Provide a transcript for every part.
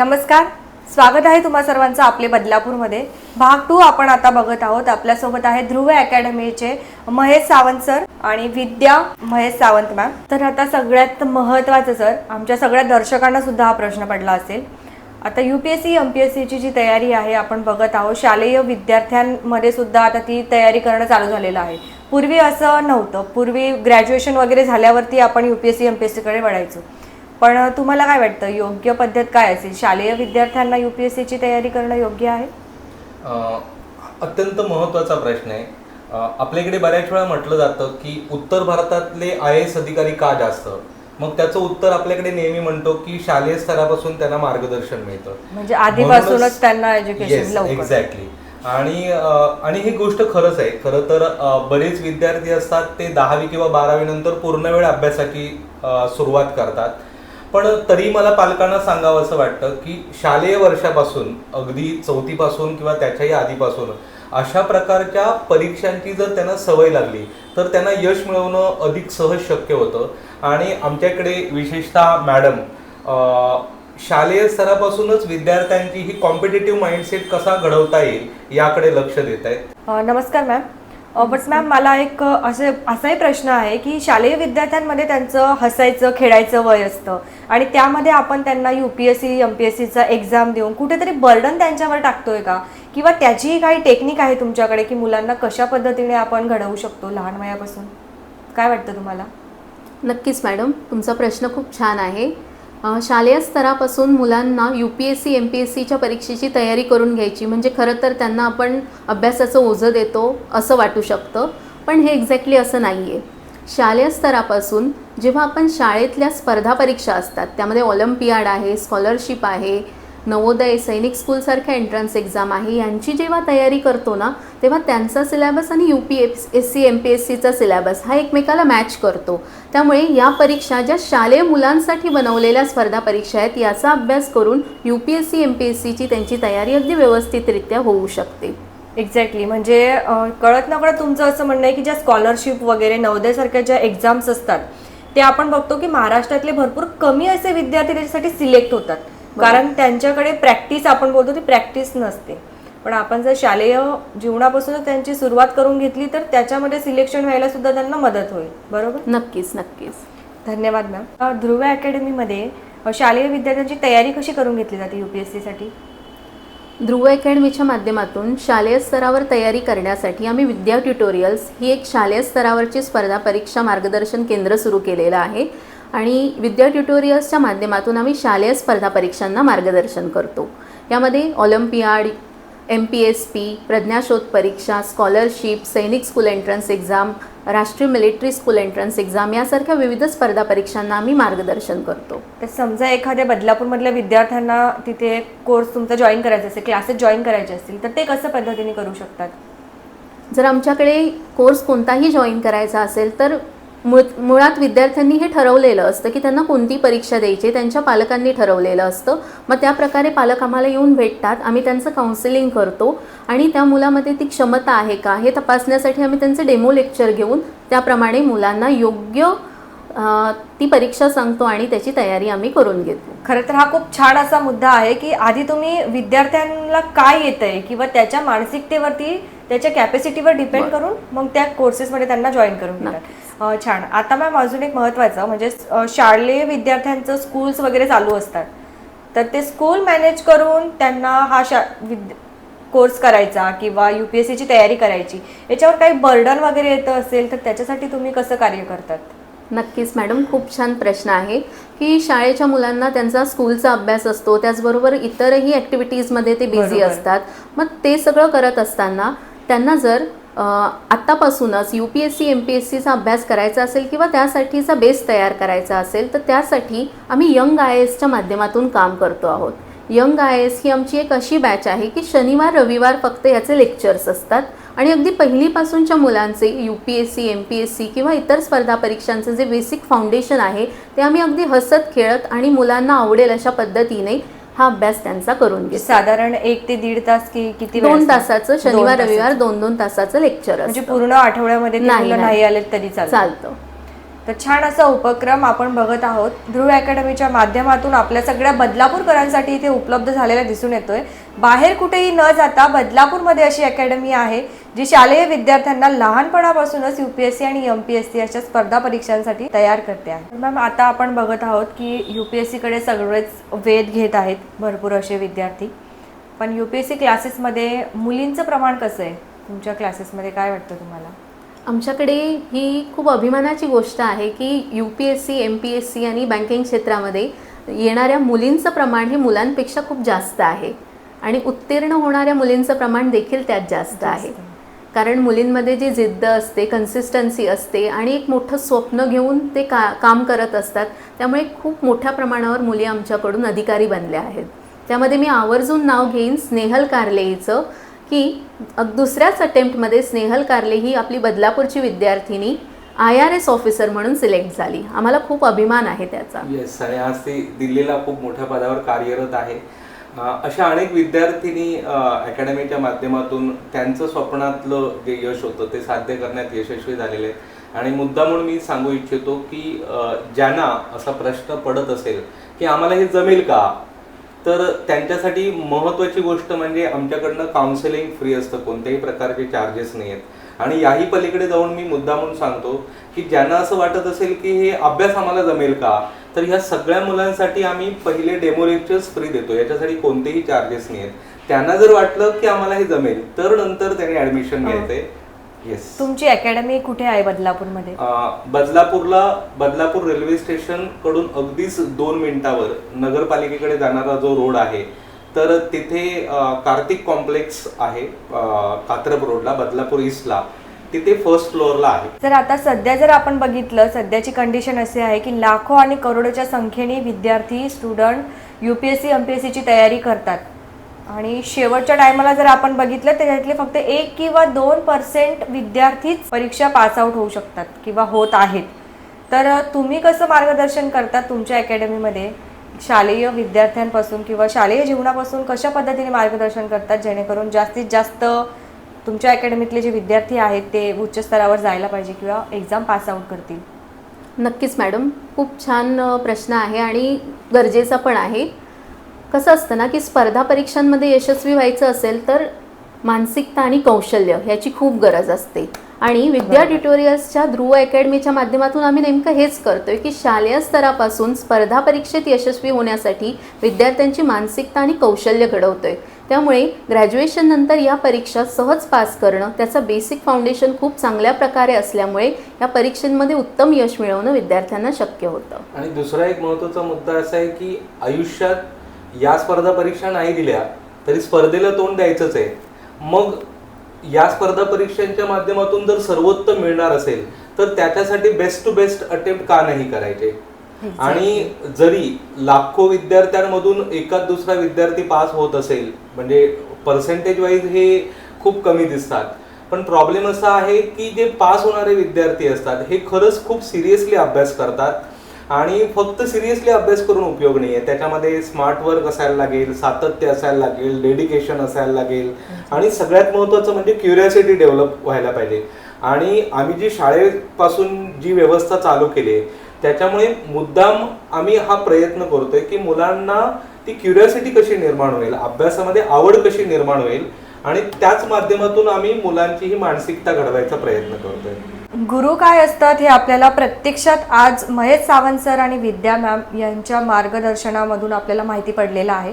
नमस्कार. स्वागत आहे तुम्हा सर्वांचं आपले बदलापूरमध्ये. भाग टू आपण आता बघत आहोत. आपल्यासोबत आहे ध्रुव अकॅडमीचे महेश सावंत सर आणि विद्या महेश सावंत मॅम तर आता सगळ्यात महत्त्वाचं सर आमच्या सगळ्या दर्शकांना सुद्धा हा प्रश्न पडला असेल. आता U P S C M P S सीची जी तयारी आहे आपण बघत आहोत. शालेय विद्यार्थ्यांमध्ये सुद्धा आता ती तयारी करणं चालू झालेलं आहे. पूर्वी असं नव्हतं. पूर्वी ग्रॅज्युएशन वगैरे झाल्यावरती आपण U P S C M P S सीकडे वळायचो. पण तुम्हाला काय वाटतं? योग्य पद्धत काय असेल? शालेय विद्यार्थ्यांना यू पी एस सीची तयारी करणं योग्य आहे? अत्यंत महत्त्वाचा प्रश्न आहे. आपल्याकडे बऱ्याच वेळा म्हटलं जातं की उत्तर भारतातले आय एस अधिकारी का जास्त? मग त्याचं उत्तर आपल्याकडे नेहमी म्हणतो की शालेय स्तरापासून त्यांना मार्गदर्शन मिळतं. म्हणजे आधीपासूनच त्यांना एज्युकेशन एक्झॅक्टली आणि आणि ही गोष्ट खरंच आहे. खरं तर बरेच विद्यार्थी असतात ते दहावी किंवा बारावी नंतर पूर्ण वेळ अभ्यासाची सुरुवात करतात. पण तरी मला पालकांना सांगावं असं वाटतं की शालेय वर्षापासून अगदी चौथीपासून किंवा त्याच्याही आधीपासून अशा प्रकारच्या परीक्षांची जर त्यांना सवय लागली तर त्यांना यश मिळवणं अधिक सहज शक्य होतं. आणि आमच्याकडे विशेषतः मॅडम शालेय स्तरापासूनच विद्यार्थ्यांची ही कॉम्पिटेटिव्ह माइंडसेट कसा घडवता येईल याकडे लक्ष देत आहेत. नमस्कार मॅम. बट मॅम मला एक असे असाही प्रश्न आहे की शालेय विद्यार्थ्यांमध्ये त्यांचं हसायचं खेळायचं वय असतं. आणि त्यामध्ये आपण त्यांना U P S C M P S सीचा एक्झाम देऊन कुठेतरी बर्डन त्यांच्यावर टाकतोय का? किंवा त्याचीही काही टेक्निक आहे तुमच्याकडे की मुलांना कशा पद्धतीने आपण घडवू शकतो लहान वयापासून? काय वाटतं तुम्हाला? नक्कीच मॅडम तुमचा प्रश्न खूप छान आहे. शालेय स्तरापासून मुलांना U P S C M P S सीच्या परीक्षेची तयारी करून घ्यायची. म्हणजे खरं तर त्यांना आपण अभ्यासाचं ओझं देतो असं वाटू शकतं. पण हे एक्झॅक्टली असं नाही आहे शालेय स्तरापासून जेव्हा आपण शाळेतल्या स्पर्धा परीक्षा असतात त्यामध्ये ऑलिम्पियाड आहे स्कॉलरशिप आहे नवोदय सैनिक स्कूलसारख्या एंट्रन्स एक्झाम आहे. यांची जेव्हा तयारी करतो ना तेव्हा त्यांचा सिलेबस आणि U P S S C M P S सीचा सिलेबस हा एकमेकाला मॅच करतो. त्यामुळे या परीक्षा ज्या शालेय मुलांसाठी बनवलेल्या स्पर्धा परीक्षा आहेत याचा अभ्यास करून U P S C M P S सीची त्यांची तयारी अगदी व्यवस्थितरित्या होऊ शकते. एक्झॅक्टली म्हणजे कळत न कळत तुमचं असं म्हणणं आहे की ज्या स्कॉलरशिप वगैरे नवोदयसारख्या ज्या एक्झाम्स असतात ते आपण बघतो की महाराष्ट्रातले भरपूर कमी असे विद्यार्थी त्याच्यासाठी सिलेक्ट होतात. कारण त्यांच्याकडे प्रॅक्टिस आपण बोलतो ती प्रॅक्टिस नसते. पण आपण जर शालेय जीवनापासूनच त्यांची सुरुवात करून घेतली तर त्याच्यामध्ये सिलेक्शन व्हायला सुद्धा त्यांना मदत होईल. बरोबर? नक्कीच नक्कीच. धन्यवाद मॅम. ध्रुव अकॅडमीमध्ये शालेय विद्यार्थ्यांची तयारी कशी करून घेतली जाते यू पी एस सीसाठी? ध्रुव अकॅडमीच्या माध्यमातून शालेय स्तरावर तयारी करण्यासाठी आम्ही विद्या ट्युटोरियल्स ही एक शालेय स्तरावरची स्पर्धा परीक्षा मार्गदर्शन केंद्र सुरू केलेलं आहे. आणि विद्या ट्युटोरियल्सच्या माध्यमातून आम्ही शालेय स्पर्धा परीक्षांना मार्गदर्शन करतो. यामध्ये olympiad M P S P प्रज्ञाशोध परीक्षा स्कॉलरशिप सैनिक स्कूल एंट्रन्स एक्झाम राष्ट्रीय मिलिटरी स्कूल एंट्रन्स एक्झाम यासारख्या विविध स्पर्धा परीक्षांना आम्ही मार्गदर्शन करतो. तर समजा एखाद्या बदलापूरमधल्या विद्यार्थ्यांना तिथे कोर्स तुमचा जॉईन करायचा असेल क्लासेस जॉईन करायचे असतील तर ते कसं पद्धतीने करू शकतात? जर आमच्याकडे कोर्स कोणताही जॉईन करायचा असेल तर मुळ मुळात विद्यार्थ्यांनी हे ठरवलेलं असतं की त्यांना कोणती परीक्षा द्यायची त्यांच्या पालकांनी ठरवलेलं असतं. मग त्या प्रकारे पालक आम्हाला येऊन भेटतात आम्ही त्यांचं काउन्सिलिंग करतो आणि त्या मुलामध्ये ती क्षमता आहे का हे तपासण्यासाठी आम्ही त्यांचे डेमो लेक्चर घेऊन त्याप्रमाणे मुलांना योग्य ती परीक्षा सांगतो आणि त्याची तयारी आम्ही करून घेतो. खरं तर हा खूप छान असा मुद्दा आहे की आधी तुम्ही विद्यार्थ्यांना काय येत आहे किंवा त्याच्या मानसिकतेवरती त्याच्या कॅपॅसिटीवर डिपेंड करून मग त्या कोर्सेसमध्ये त्यांना जॉईन करून छान. आता मॅम अजून एक महत्त्वाचं म्हणजे शालेय विद्यार्थ्यांचं स्कूल्स वगैरे चालू असतात. तर ते स्कूल मॅनेज करून त्यांना हा शा विद्या कोर्स करायचा किंवा यू पी एस सीची तयारी करायची. याच्यावर काही बर्डन वगैरे येतं असेल तर त्याच्यासाठी तुम्ही कसं कार्य करतात? नक्कीच मॅडम खूप छान प्रश्न आहे की शाळेच्या मुलांना त्यांचा स्कूलचा अभ्यास असतो त्याचबरोबर इतरही ॲक्टिव्हिटीजमध्ये ते बिझी. असतात. मग ते सगळं करत असताना त्यांना जर आत्तापासूनच U P S C M P S सीचा अभ्यास करायचा असेल किंवा त्यासाठीचा बेस तयार करायचा असेल तर त्यासाठी आम्ही यंग आय एसच्या माध्यमातून काम करतो आहोत. यंग आय एस ही आमची एक अशी बॅच आहे की शनिवार रविवार फक्त याचे लेक्चर्स असतात. आणि अगदी पहिलीपासूनच्या मुलांचे U P S C M P S C किंवा इतर स्पर्धा परीक्षांचं जे बेसिक फाउंडेशन आहे ते आम्ही अगदी हसत खेळत आणि मुलांना आवडेल अशा पद्धतीने हा अभ्यास त्यांचा करून घेतो. साधारण एक ते दीड तास की किती दोन? तासाचं शनिवार. रविवार दोन दोन तासाचं लेक्चर म्हणजे पूर्ण आठवड्यामध्ये नाही, आले तरी चालतं. चालतं. तर छान असा उपक्रम आपण बघत आहोत. ध्रुव अकॅडमीच्या माध्यमातून आपल्या सगळ्या बदलापूरकरांसाठी इथे उपलब्ध झालेला दिसून येतोय. बाहेर कुठेही न जाता बदलापूरमध्ये अशी अकॅडमी आहे जी शालेय विद्यार्थ्यांना लहानपणापासूनच यू पी एस सी आणि एम पी एस सी अशा स्पर्धा परीक्षांसाठी तयार करते आहे. मॅम आता आपण बघत आहोत की यू पी एस सीकडे सगळेच वेध घेत आहेत भरपूर असे विद्यार्थी. पण यू पी एस सी क्लासेसमध्ये मुलींचं प्रमाण कसं आहे? तुमच्या क्लासेसमध्ये काय वाटतं तुम्हाला? आमच्याकडे ही खूप अभिमानाची गोष्ट आहे की U P S C M P S C आणि बँकिंग क्षेत्रामध्ये येणाऱ्या मुलींचं प्रमाण हे मुलांपेक्षा खूप जास्त आहे. आणि उत्तीर्ण होणाऱ्या मुलींचं प्रमाण देखील त्यात जास्त आहे. कारण मुलींमध्ये जी जिद्द असते कन्सिस्टन्सी असते आणि एक मोठं स्वप्न घेऊन ते का काम करत असतात त्यामुळे खूप मोठ्या प्रमाणावर मुली आमच्याकडून अधिकारी बनल्या आहेत. त्यामध्ये मी आवर्जून नाव घेईन स्नेहल कारले हिचं की दुसऱ्याच अटेम्प्टमध्ये स्नेहल कारले ही आपली बदलापूरची विद्यार्थिनी आय आर एस ऑफिसर म्हणून सिलेक्ट झाली. आम्हाला खूप अभिमान आहे त्याचा. येस आणि आज ती दिल्लीला खूप मोठ्या पदावर कार्यरत आहे. अशा अनेक विद्यार्थिनी अकॅडमीच्या माध्यमातून त्यांचं स्वप्नातलं जे यश होतं ते साध्य करण्यात यशस्वी झालेले आहेत. आणि मुद्दा म्हणून मी सांगू इच्छितो की ज्यांना असा प्रश्न पडत असेल की आम्हाला हे जमेल का? तर त्यांच्यासाठी महत्त्वाची गोष्ट म्हणजे आमच्याकडनं काउन्सिलिंग फ्री असतं. कोणत्याही प्रकारचे चार्जेस नाही आहेत आणि याही पलीकडे जाऊन मी मुद्दा म्हणून सांगतो की ज्यांना असं वाटत असेल की हे अभ्यास आम्हाला जमेल का तर ह्या सगळ्या मुलांसाठी आम्ही पहिले डेमो लेक्चर्स फ्री देतो. याच्यासाठी कोणतेही चार्जेस नाही आहेत त्यांना जर वाटलं की आम्हाला हे जमेल तर नंतर त्यांनी ऍडमिशन घ्यायचंय येस तुमची अकॅडमी कुठे आहे बदलापूरमध्ये? अं, बदलापूरला बदलापूर रेल्वे स्टेशनकडून अगदीच दोन मिनिटावर नगरपालिकेकडे जाणारा जो रोड आहे तर तिथे कार्तिक कॉम्प्लेक्स आहे कात्रप रोडला बदलापूर ईस्टला. तिथे फर्स्ट फ्लोअरला आहे. तर आता सध्या जर आपण बघितलं सध्याची कंडिशन अशी आहे की लाखो आणि करोडोच्या संख्येने विद्यार्थी student U P S C M P S सीची तयारी करतात. आणि शेवटच्या टायमाला जर आपण बघितलं तर त्यातले फक्त एक किंवा दोन पर्सेंट विद्यार्थीच परीक्षा पास आउट होऊ शकतात किंवा होत आहेत. तर तुम्ही कसं मार्गदर्शन करतात तुमच्या अकॅडमीमध्ये शालेय विद्यार्थ्यांपासून किंवा शालेय जीवनापासून कशा पद्धतीने मार्गदर्शन करतात जेणेकरून जास्तीत जास्त तुमच्या अकॅडमीतले जे विद्यार्थी आहेत ते उच्च स्तरावर जायला पाहिजे किंवा एक्झाम पास आउट करतील? नक्कीच मॅडम. खूप छान प्रश्न आहे आणि गरजेचा पण आहे. कसं असतं ना की स्पर्धा परीक्षांमध्ये यशस्वी व्हायचं असेल तर मानसिकता आणि कौशल्य ह्याची खूप गरज असते. आणि विद्या ट्युटोरियल्सच्या ध्रुव अकॅडमीच्या माध्यमातून आम्ही नेमकं हेच करतोय की शालेय स्तरापासून स्पर्धा परीक्षेत यशस्वी होण्यासाठी विद्यार्थ्यांची मानसिकता आणि कौशल्य घडवतोय. त्यामुळे ग्रॅज्युएशन नंतर या परीक्षा सहज पास करणं त्याचं बेसिक फाउंडेशन खूप चांगल्या प्रकारे असल्यामुळे या परीक्षेमध्ये उत्तम यश मिळवणं विद्यार्थ्यांना शक्य होतं. आणि दुसरा एक महत्त्वाचा मुद्दा असा आहे की आयुष्यात या स्पर्धा परीक्षा नाही दिल्या तरी स्पर्धेला तोंड द्यायचंच आहे. मग या स्पर्धा परीक्षांच्या माध्यमातून जर सर्वोत्तम मिळणार असेल तर त्याच्यासाठी बेस्ट टू बेस्ट अटेम्प्ट का नाही करायचे? आणि जरी लाखो विद्यार्थ्यांमधून एकाच दुसरा विद्यार्थी पास होत असेल म्हणजे पर्सेंटेज वाईज हे खूप कमी दिसतात. पण प्रॉब्लेम असा आहे की जे पास होणारे विद्यार्थी असतात हे खरंच खूप सिरियसली अभ्यास करतात. आणि फक्त सिरियसली अभ्यास करून उपयोग नाही आहे त्याच्यामध्ये स्मार्ट वर्क असायला लागेल सातत्य असायला लागेल डेडिकेशन असायला लागेल. आणि सगळ्यात महत्त्वाचं म्हणजे क्युरियासिटी डेव्हलप व्हायला पाहिजे. आणि आम्ही जी शाळेपासून जी व्यवस्था चालू केली आहे त्याच्यामुळे मुद्दाम आम्ही हा प्रयत्न करतोय की मुलांना ती क्युरियासिटी कशी निर्माण होईल अभ्यासामध्ये आवड कशी निर्माण होईल आणि त्याच माध्यमातून आम्ही मुलांची ही मानसिकता घडवायचा प्रयत्न करतोय. गुरु काय असतात हे आपल्याला प्रत्यक्षात आज महेश सावंत सर आणि विद्या मॅम यांच्या मार्गदर्शनामधून आपल्याला माहिती पडलेलं आहे.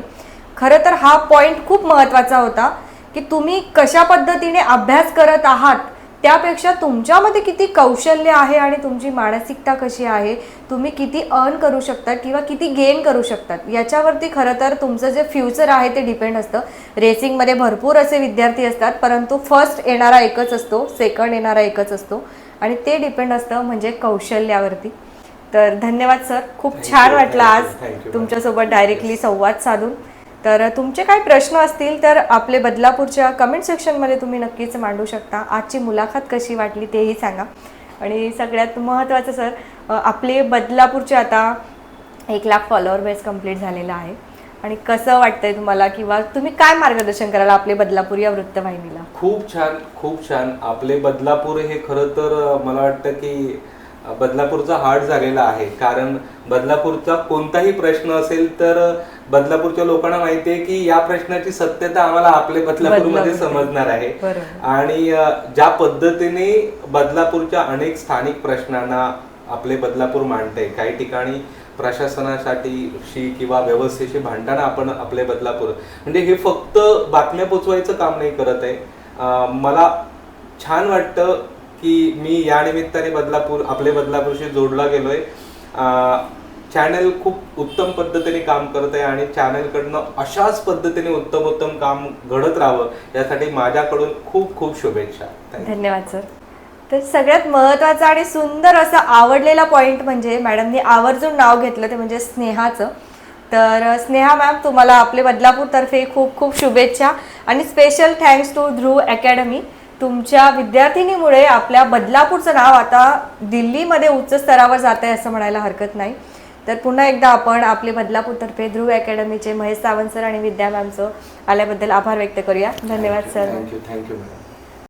खरं तर हा पॉईंट खूप महत्त्वाचा होता की तुम्ही कशा पद्धतीने अभ्यास करत आहात त्यापेक्षा तुमच्यामध्ये किती कौशल्य आहे आणि तुमची मानसिकता कशी आहे तुम्ही किती अर्न करू शकतात किंवा किती गेन करू शकतात याच्यावरती खरं तर तुमचं जे फ्युचर आहे ते डिपेंड असतं. रेसिंगमध्ये भरपूर असे विद्यार्थी असतात परंतु फर्स्ट येणारा एकच असतो सेकंड येणारा एकच असतो. आणि ते डिपेंड असतं म्हणजे कौशल्यावरती. तर धन्यवाद सर खूप छान वाटलं आज तुमच्यासोबत डायरेक्टली संवाद साधून. तर तुमचे काही प्रश्न असतील तर आपले बदलापूरच्या कमेंट सेक्शनमध्ये तुम्ही नक्कीच मांडू शकता. आजची मुलाखत कशी वाटली तेही सांगा. आणि सगळ्यात महत्त्वाचं सर आपले बदलापूरचे आता एक लाख फॉलोअर बेस कंप्लीट झालेला आहे. आणि कसं वाटतंय तुम्हाला? किंवा तुम्ही काय मार्गदर्शन कराल आपले बदलापूर या वृत्तवाहिनीला? खूप छान खूप छान. आपले बदलापूर हे खरं तर मला वाटतं की बदलापूरचा हार्ट झालेला आहे. कारण बदलापूरचा कोणताही प्रश्न असेल तर बदलापूरच्या लोकांना माहिती आहे की या प्रश्नाची सत्यता आम्हाला आपल्या बदलापूरमध्ये. समजणार आहे. आणि ज्या पद्धतीने बदलापूरच्या अनेक स्थानिक प्रश्नांना आपले बदलापूर मांडते काही ठिकाणी प्रशासनासाठी शी किंवा व्यवस्थेशी भांडताना आपण आपले बदलापूर. म्हणजे हे फक्त बातम्या पोचवायचं काम नाही करत आहे. मला छान वाटतं की मी या निमित्ताने बदलापूर आपले बदलापूरशी जोडला गेलोय. चॅनल खूप उत्तम पद्धतीने काम करत आहे आणि चॅनलकडनं अशाच पद्धतीने उत्तम उत्तम काम घडत राहावं यासाठी माझ्याकडून खूप खूप शुभेच्छा. धन्यवाद सर. तर सगळ्यात महत्त्वाचा आणि सुंदर असा आवडलेला पॉईंट म्हणजे मॅडमनी आवर्जून नाव घेतलं ते म्हणजे स्नेहाचं. तर स्नेहा मॅम तुम्हाला आपले बदलापूरतर्फे खूप खूप शुभेच्छा आणि special thanks to Dhruv academy तुमच्या विद्यार्थिनीमुळे आपल्या बदलापूरचं नाव आता दिल्लीमध्ये उच्च स्तरावर जात आहे असं म्हणायला हरकत नाही. तर पुन्हा एकदा आपण आपले बदलापूरतर्फे ध्रुव अकॅडमीचे महेश सावंत सर आणि विद्या मॅमचं आल्याबद्दल आभार व्यक्त करूया. धन्यवाद सर थँक्यू थँक्यू मॅडम